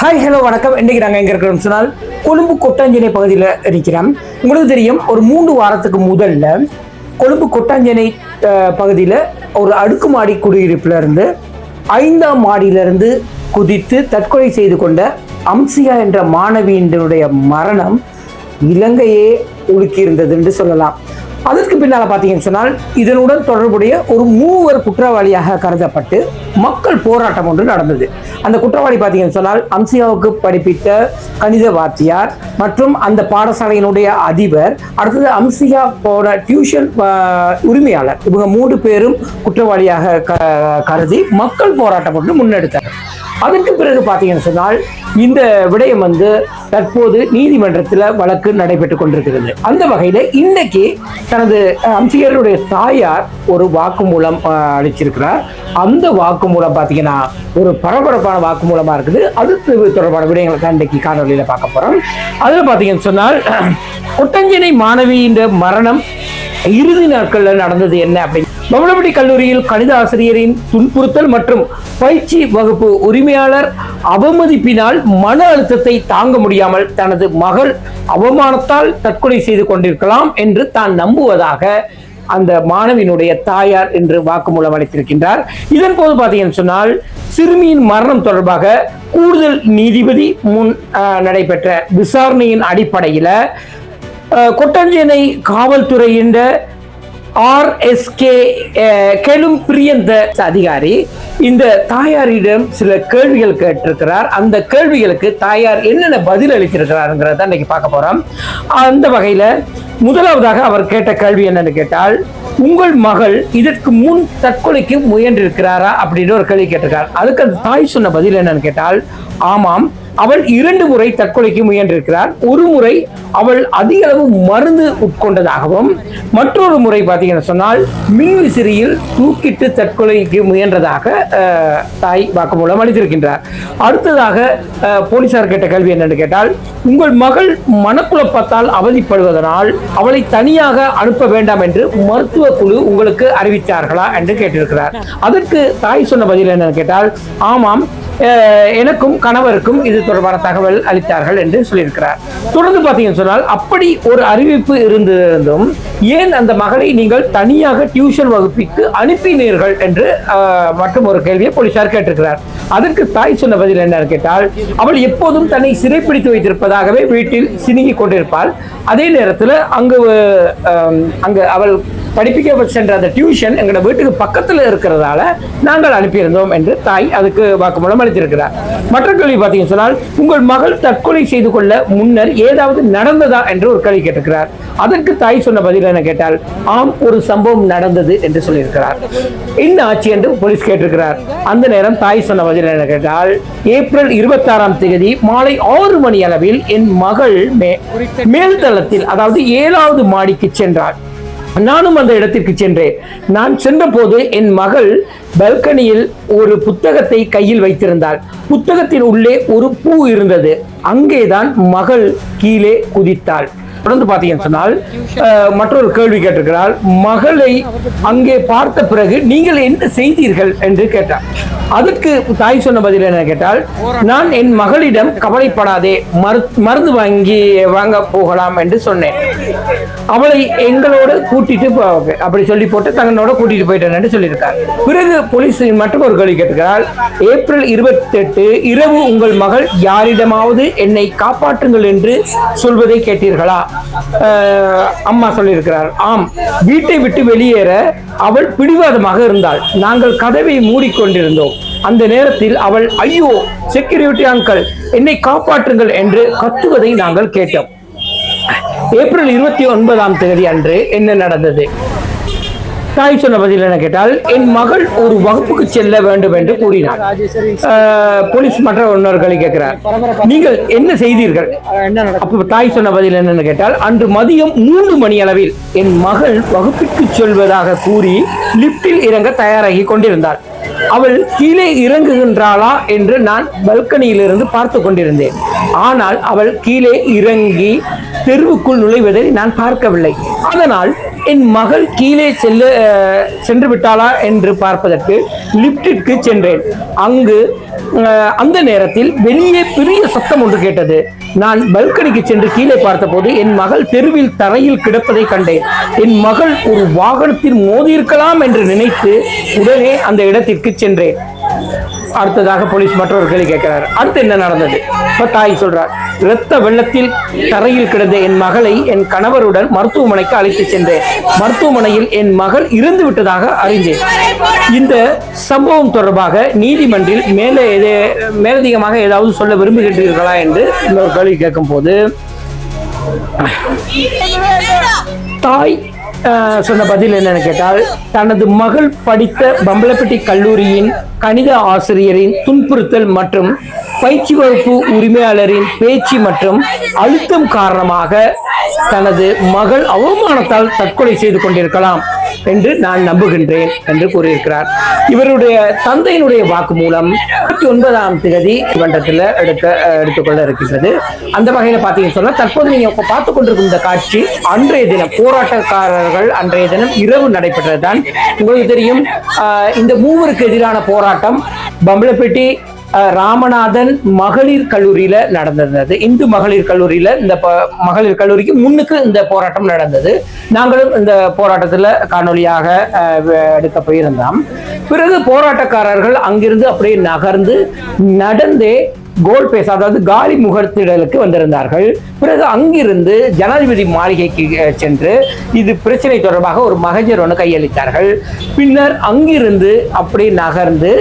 Hi hello வணக்கம். இன்றைக்கி நாங்கள் எங்கே இருக்கிறோம் சொன்னால் கொழும்பு கொட்டாஞ்சேனை பகுதியில் இருக்கிறோம். உங்களுக்கு தெரியும் ஒரு மூன்று வாரத்துக்கு முதல்ல கொழும்பு கொட்டாஞ்சேனை பகுதியில் ஒரு அடுக்குமாடி குடியிருப்பிலிருந்து ஐந்தாம் மாடியிலிருந்து குதித்து தற்கொலை செய்து கொண்ட அம்சிகா என்ற மாணவியினுடைய மரணம் இலங்கையே உலுக்கியிருந்தது என்று சொல்லலாம். அதற்கு பின்னால் பார்த்தீங்கன்னு சொன்னால் இதனுடன் தொடர்புடைய ஒரு மூவர் குற்றவாளியாக கருதப்பட்டு மக்கள் போராட்டம் ஒன்று நடந்தது. அந்த குற்றவாளி பார்த்தீங்கன்னு சொன்னால் அம்சியாவுக்கு படிப்பித்த கணித வாத்தியார் மற்றும் அந்த பாடசாலையினுடைய அதிபர் அடுத்தது அம்சியா போன டியூஷன் உரிமையாளர். இவங்க மூன்று பேரும் குற்றவாளியாக க- கருதி மக்கள் போராட்டம் ஒன்று முன்னெடுத்தார் அதற்கு பிறகு பார்த்தீங்கன்னு சொன்னால் இந்த விடயம் வந்து தற்போது நீதிமன்றத்தில் வழக்கு நடைபெற்றுக் கொண்டிருக்கிறது. அந்த வகையில் இன்னைக்கு தனது அம்சிகருடைய தாயார் ஒரு வாக்குமூலம் அளிச்சிருக்கிறார். அந்த வாக்குமூலம் பார்த்தீங்கன்னா ஒரு பரபரப்பான வாக்குமூலமாக இருக்குது. அது தொடர்பான விடயங்களை தான் இன்றைக்கு காணொலியில் பார்க்க போகிறோம் அதில் பார்த்தீங்கன்னு சொன்னால் கொட்டஞ்சனை மாணவியின் மரணம் இறுதி நாட்களில் நடந்தது என்ன அப்படின்னு மமலபடி கல்லூரியில் கணித ஆசிரியரின் துன்புறுத்தல் மற்றும் பயிற்சி வகுப்பு உரிமையாளர் அவமதிப்பினால் மன அழுத்தத்தை தாங்க முடியாமல் தனது மகள் அவமானத்தால் தற்கொலை செய்து கொண்டிருக்கலாம் என்று தான் நம்புவதாக அந்த மாணவியினுடைய தாயார் என்று வாக்குமூலம் அளித்திருக்கின்றார். இதன் போது பார்த்தீங்கன்னு சொன்னால் சிறுமியின் மரணம் தொடர்பாக கூடுதல் நீதிபதி முன் நடைபெற்ற விசாரணையின் அடிப்படையில் கொட்டஞ்சேனை காவல்துறையின் ஆர்எஸ்கே கெலும் பிரியந்த அதிகாரி இந்த தாயாரிடம் சில கேள்விகள் கேட்டிருக்கிறார். அந்த கேள்விகளுக்கு தாயார் என்னென்ன பதில் அளித்திருக்கிறாருங்கிறத இன்னைக்கு பார்க்க போறோம். அந்த வகையில் முதலாவதாக அவர் கேட்ட கேள்வி என்னன்னு கேட்டால் உங்கள் மகள் இதற்கு முன் தற்கொலைக்கு முயன்றிருக்கிறாரா? அப்படின்னு ஒரு கேள்வி கேட்டிருக்கார். அதுக்கு அந்த தாய் சொன்ன பதில் என்னன்னு கேட்டால் ஆமாம் அவள் இரண்டு முறை தற்கொலைக்கு முயன்றிருக்கிறார். ஒரு முறை அவள் அதிக அளவு மருந்து உட்கொண்டதாகவும் மற்றொரு முறை பார்த்தீங்கன்னு சொன்னால் மின்விசிறியில் தூக்கிட்டு தற்கொலைக்கு முயன்றதாக தாய் வாக்குமூலம் அளித்திருக்கின்றார். அடுத்ததாக போலீசார் கேட்ட கேள்வி என்னன்னு கேட்டால் உங்கள் மகள் மனக்குழப்பத்தால் அவதிப்படுவதனால் அவளை தனியாக அனுப்ப வேண்டாம் என்று மருத்துவ குழு உங்களுக்கு அறிவித்தார்களா என்று கேட்டிருக்கிறார். அதற்கு தாய் சொன்ன பதில் என்னன்னு கேட்டால் ஆமாம் எனக்கும் கணவருக்கும் இது தொடர்பான தகவல் அளித்தார்கள் என்று சொல்லியிருக்கிறார். தொடர்ந்து பார்த்தீங்கன்னு சொன்னால் அப்படி ஒரு அறிவிப்பு இருந்திருந்தும் ஏன் அந்த மகளை நீங்கள் தனியாக டியூஷன் வகுப்பிற்கு அனுப்பினீர்கள் என்று மற்றும் ஒரு கேள்வியை போலீசார் கேட்டிருக்கிறார். அதற்கு தாய் சொன்ன பதில் என்னன்னு கேட்டால் அவள் எப்போதும் தன்னை சிறைப்பிடித்து வைத்திருப்பதாகவே வீட்டில் சினுங்கி கொண்டிருப்பாள். அதே நேரத்தில் அங்கு அங்கு அவள் படிப்பிக்க சென்ற அந்த டியூஷன் எங்களோட வீட்டுக்கு பக்கத்தில் இருக்கிறதால நாங்கள் அனுப்பியிருந்தோம் என்று தாய் அதுக்கு வாக்குமூலம் அளித்திருக்கிறார். மற்ற கேள்வி பார்த்தீங்கன்னு சொன்னால் உங்கள் மகள் தற்கொலை செய்து கொள்ள முன்னர் ஏதாவது நடந்ததா என்று ஒரு கேள்வி கேட்டிருக்கிறார். அதற்கு தாய் சொன்ன பதில் என்ன கேட்டால் ஆம் ஒரு சம்பவம் நடந்தது என்று சொல்லியிருக்கிறார். என்ன ஆட்சி என்று போலீஸ் கேட்டிருக்கிறார். அந்த நேரம் தாய் சொன்ன பதில் என்ன கேட்டால் ஏப்ரல் இருபத்தாறாம் தேதி மாலை ஆறு மணி அளவில் என் மகள் மே மேல்தளத்தில் அதாவது ஏழாவது மாடிக்கு சென்றார் நானும் அந்த இடத்திற்கு சென்றேன். நான் சென்றபோது என் மகள் பால்கனியில் ஒரு புத்தகத்தை கையில் வைத்திருந்தாள். புத்தகத்தின் உள்ளே ஒரு பூ இருந்தது. அங்கேதான் மகள் கீழே குதித்தாள். தொடர்ந்து பார்த்தீங்கன்னு சொன்னால் மற்றொரு கேள்வி கேட்டிருக்கிறார் மகளை அங்கே பார்த்த பிறகு நீங்கள் என்ன செய்தீர்கள் என்று கேட்டார் அதற்கு தாய் சொன்ன பதில் என்ன கேட்டால் நான் என் மகளிடம் கவலைப்படாதே மரு மருந்து வாங்கி வாங்க போகலாம் என்று சொன்னேன். அவளை எங்களோட கூட்டிட்டு போ அப்படி சொல்லி போட்டு தங்களோட கூட்டிட்டு போயிட்டேன்னு சொல்லியிருக்கார் பிறகு போலீஸ் மற்றும் ஒரு கேள்வி கேட்டுக்கிறார் ஏப்ரல் இருபத்தி எட்டு இரவு உங்கள் மகள் யாரிடமாவது என்னை காப்பாற்றுங்கள் என்று சொல்வதை கேட்டீர்களா? அம்மா சொல்லியிருக்கிறார். ஆம் வீட்டை விட்டு வெளியேற அவள் பிடிவாதமாக இருந்தாள். நாங்கள் கதவை மூடிக்கொண்டிருந்தோம். அந்த நேரத்தில் அவள் ஐயோ செக்யூரிட்டி அங்கிள் என்னை காப்பாற்றுங்கள் என்று கத்துவதை நாங்கள் கேட்டோம். ஏப்ரல் இருபத்தி ஒன்பதாம் தேதி அன்று என்ன நடந்தது? தாய் சொன்ன பதில் என்ன கேட்டால் என் மகள் ஒரு வகுப்புக்கு செல்ல வேண்டும் என்று கூறினார் போலீஸ் மற்ற இன்னொரு கேட்கிறார். நீங்கள் என்ன செய்தீர்கள்? அப்ப தாய் சொன்ன பதில் என்னன்னு கேட்டால் அன்று மதியம் மூன்று மணி அளவில் என் மகள் வகுப்பிற்கு செல்வதாக கூறி லிப்டில் இறங்க தயாராகி கொண்டிருந்தார் அவள் கீழே இறங்குகின்றாளா என்று நான் பல்கனியிலிருந்து பார்த்து கொண்டிருந்தேன். ஆனால் அவள் கீழே இறங்கி தெருவுக்குள் நுழைவதை நான் பார்க்கவில்லை. அதனால் என் மகள் கீழே செல்ல சென்று விட்டாளா என்று பார்ப்பதற்கு லிப்டிற்கு சென்றேன். அங்கு அந்த நேரத்தில் வெளியே பெரிய சத்தம் ஒன்று கேட்டது. நான் பல்கனிக்கு சென்று கீழே பார்த்தபோது என் மகள் தெருவில் தரையில் கிடப்பதை கண்டேன். என் மகள் ஒரு வாகனத்தில் மோதியிருக்கலாம் என்று நினைத்து உடனே அந்த இடத்திற்கு சென்றேன். அடுத்ததாக போலீஸ் மற்றொரு கேள்வி கேட்கிறார். அடுத்து என்ன நடந்தது? இப்ப தாய் சொல்றார் இரத்த வெள்ளத்தில் தரையில் கிடந்த என் மகளை என் கணவருடன் மருத்துவமனைக்கு அழைத்து சென்றேன். மருத்துவமனையில் என் மகள் இறந்து விட்டதாக அறிந்தேன். இந்த சம்பவம் தொடர்பாக நீதிமன்றில் மேலே எதே- மேலதிகமாக ஏதாவது சொல்ல விரும்புகின்றீர்களா? என்று இன்னொரு கேள்வி கேட்கும் போது தாய் சொன்ன பதில் என்னன்னு கேட்டால் தனது மகள் படித்த பம்பலப்பட்டி கல்லூரியின் கணித ஆசிரியரின் துன்புறுத்தல் மற்றும் பயிற்சி வகுப்பு உரிமையாளரின் பேச்சு மற்றும் அழுத்தம் காரணமாக தனது மகள் அவமானத்தால் தற்கொலை செய்து கொண்டிருக்கலாம். என்று நான் நம்புகின்றேன் என்று கூறியிருக்கிறார். இவருடைய தந்தையினுடைய வாக்கு மூலம் இருபத்தி ஒன்பதாம் தேதி மன்றத்தில் எடுக்க எடுத்துக்கொள்ள இருக்கின்றது. அந்த வகையில் பார்த்தீங்கன்னு சொன்னால் தற்போது நீங்கள் பார்த்து கொண்டிருக்கும் இந்த காட்சி அன்றைய தினம் போராட்டக்காரர்கள் அன்றைய தினம் இரவு நடைபெற்றது தான் உங்களுக்கு தெரியும் இந்த மூவருக்கு எதிரான போராட்டம் பம்பளப்பேட்டி ராமநாதன் மகளிர் கல்லூரியில நடந்திருந்தது இந்து மகளிர் கல்லூரியில இந்த மகளிர் கல்லூரிக்கு முன்னுக்கு இந்த போராட்டம் நடந்தது. நாங்களும் இந்த போராட்டத்துல காணொளியாக எடுக்க போயிருந்தோம். பிறகு போராட்டக்காரர்கள் அங்கிருந்து அப்படியே நகர்ந்து நடந்தே கோல் பேச அதாவது காலி முகத்திடலுக்கு வந்திருந்தார்கள். பிறகு அங்கிருந்து ஜனாதிபதி மாளிகைக்கு சென்று இது பிரச்சனை தொடர்பாக ஒரு மகஜர் ஒன்று கையளித்தார்கள். பின்னர் அங்கிருந்து அப்படியே நகர்ந்து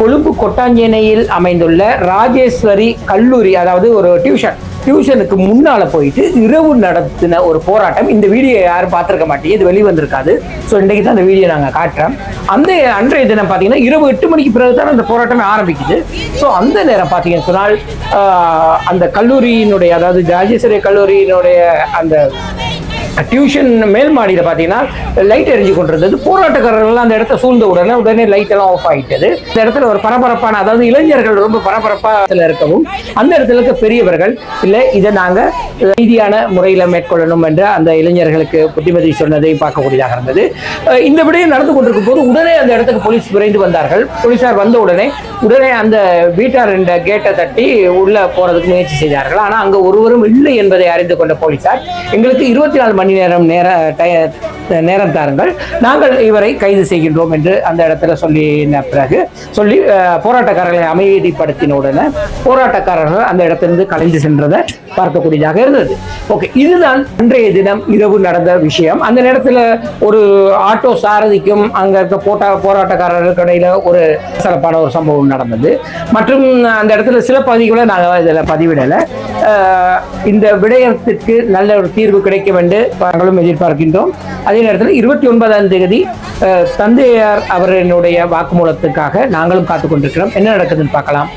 கொழும்பு கொட்டாஞ்சேனையில் அமைந்துள்ள ராஜேஸ்வரி கல்லூரி அதாவது ஒரு டியூஷன் டியூஷனுக்கு முன்னால போயிட்டு இரவு நடத்தின ஒரு போராட்டம். இந்த வீடியோ யாரும் பார்த்துருக்க மாட்டேங்க இது வெளிவந்திருக்காது. ஸோ இன்றைக்கு தான் அந்த வீடியோ நாங்கள் காட்டுறோம். அந்த அன்றைய தினம் பார்த்தீங்கன்னா இரவு எட்டு மணிக்கு பிறகு தான் அந்த போராட்டமே ஆரம்பிக்குது. ஸோ அந்த நேரம் பார்த்தீங்கன்னு சொன்னால் அந்த கல்லூரியினுடைய அதாவது ராஜேஸ்வரி கல்லூரியினுடைய அந்த டியூஷன் மேல் மாடியில் பார்த்தீங்கன்னா லைட் எரிஞ்சு கொண்டிருந்தது. போராட்டக்காரர்கள் அந்த இடத்த சூழ்ந்த உடனே உடனே லைட் எல்லாம் ஆஃப் ஆகிட்டது இந்த இடத்துல ஒரு பரபரப்பான அதாவது இளைஞர்கள் ரொம்ப பரபரப்பாக இருக்கவும் அந்த இடத்துல இருக்க பெரியவர்கள் இல்லை இதை நாங்கள் ரீதியான முறையில் மேற்கொள்ளணும் என்று அந்த இளைஞர்களுக்கு புத்திமதி சொன்னதை பார்க்கக்கூடியதாக இருந்தது. இந்த விடையும் நடந்து கொண்டிருக்கும் போது உடனே அந்த இடத்துக்கு போலீஸ் விரைந்து வந்தார்கள். போலீசார் வந்த உடனே உடனே அந்த வீட்டார் என்ற கேட்டை தட்டி உள்ளே போகிறதுக்கு முயற்சி செய்தார்கள். ஆனால் அங்கே ஒருவரும் இல்லை என்பதை அறிந்து கொண்ட போலீசார் எங்களுக்கு இருபத்தி நாலு மணி நேரம் நேர டய- நேரம் தாருங்கள். நாங்கள் இவரை கைது செய்கின்றோம் என்று அந்த இடத்துல சொல்லின பிறகு சொல்லி போராட்டக்காரர்களை அமைதிப்படுத்தின உடனே போராட்டக்காரர்கள் அந்த இடத்திலிருந்து கலைந்து சென்றதை பார்க்கக்கூடியதாக இருந்தது. ஓகே இதுதான் அன்றைய தினம் இரவு நடந்த விஷயம். அந்த நேரத்தில் ஒரு ஆட்டோ சாரதிக்கும் அங்கே இருக்க போட்டா போராட்டக்காரர்களுக்கு இடையில ஒரு சிறப்பான ஒரு சம்பவம் நடந்தது. மற்றும் அந்த இடத்துல சில பகுதிகளை நாங்கள் இதில் பதிவிடலை. இந்த விடயத்திற்கு நல்ல ஒரு தீர்வு கிடைக்கும் என்று நாங்களும் எதிர்பார்க்கின்றோம். அதே நேரத்தில் இருபத்தி ஒன்பதாம் தேதி தந்தையார் அவரினுடைய வாக்குமூலத்துக்காக நாங்களும் காத்து கொண்டிருக்கிறோம் என்ன நடக்குதுன்னு பார்க்கலாம்.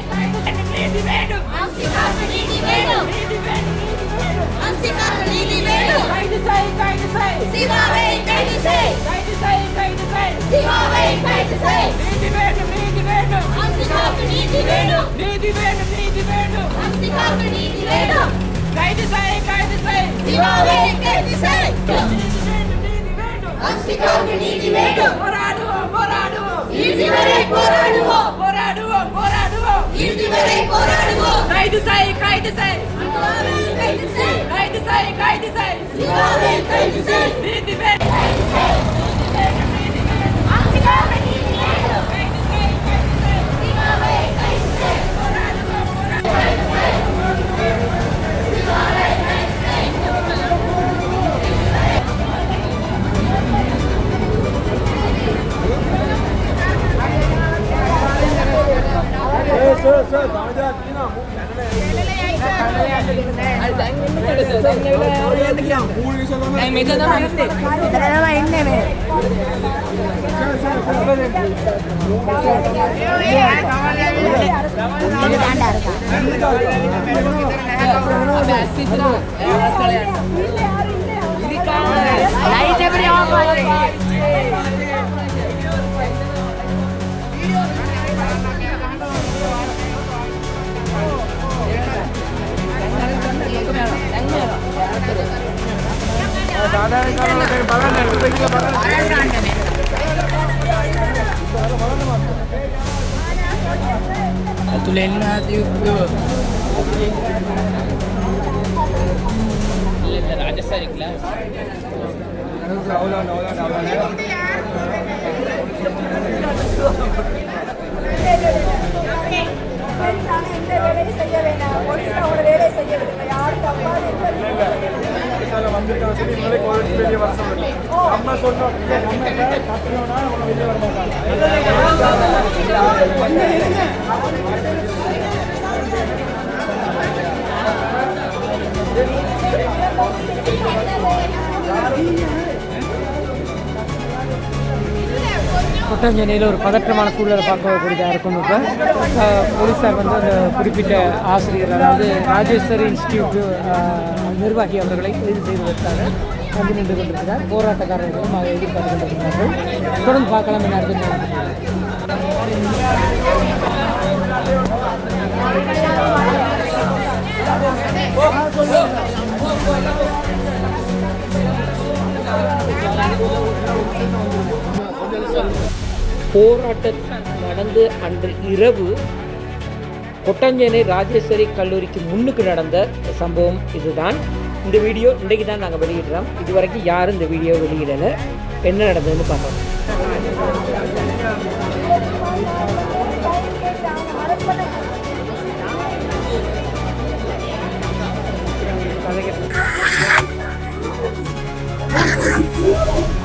கைது செய் கைது செய் சிவாவை கைது செய் செய் நீதி வேண்டும். போராடுவோம் போராடுவோம். இறுதி வரை போராடுவோம். போராடுவோம் போராடுவோம். இறுதி வரை போராடுவோம். கைது செய் கைது செய். கைது செய். கைது செய் கைது செய். சிவாவை கைது செய். நீதி வேண்டும். கைது செய். நீதி வேண்டும். நீதி ലൈറ്റ് എവിടെ ഓഫ് ആയി ඇතුළ එන්න තියුක්තුව රාජසරි ක්ලාස් பெண்சான எந்த வேலையும் செய்ய வேண்டாம். போலீஸ் அவங்களோட வேலையை செய்ய விடுங்க யாரும் தப்பான எந்த கொட்டஞ்சேனையில் ஒரு பதற்றமான சூழலை பார்க்கக்கூடியதாக இருக்கும் இப்போ. போலீஸார் வந்து அந்த குறிப்பிட்ட ஆசிரியர் அதாவது ராஜேஸ்வரி இன்ஸ்டியூட் நிர்வாகி அவர்களை கைது செய்வதற்காக வந்து நின்று கொண்டிருக்கிறார். போராட்டக்காரர்களும் அதை எதிர்பார்த்து கொண்டிருக்கிறார்கள். தொடர்ந்து பார்க்கலாம் என்ன அடுத்து போராட்டம் நடந்து அன்று இரவு கொட்டஞ்சேனை ராஜேஸ்வரி கல்லூரிக்கு முன்னுக்கு நடந்த சம்பவம் இதுதான். இந்த வீடியோ இன்றைக்கு தான் நாங்கள் வெளியிடுறோம். இது வரைக்கும் யாரும் இந்த வீடியோ வெளியிடலை. என்ன நடந்ததுன்னு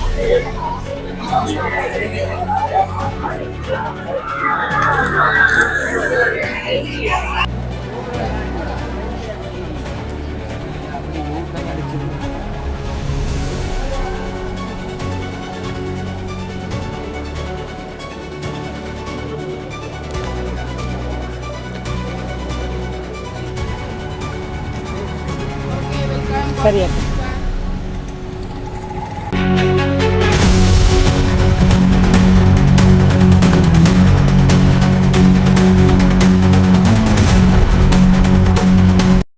பார்க்கலாம் சரியா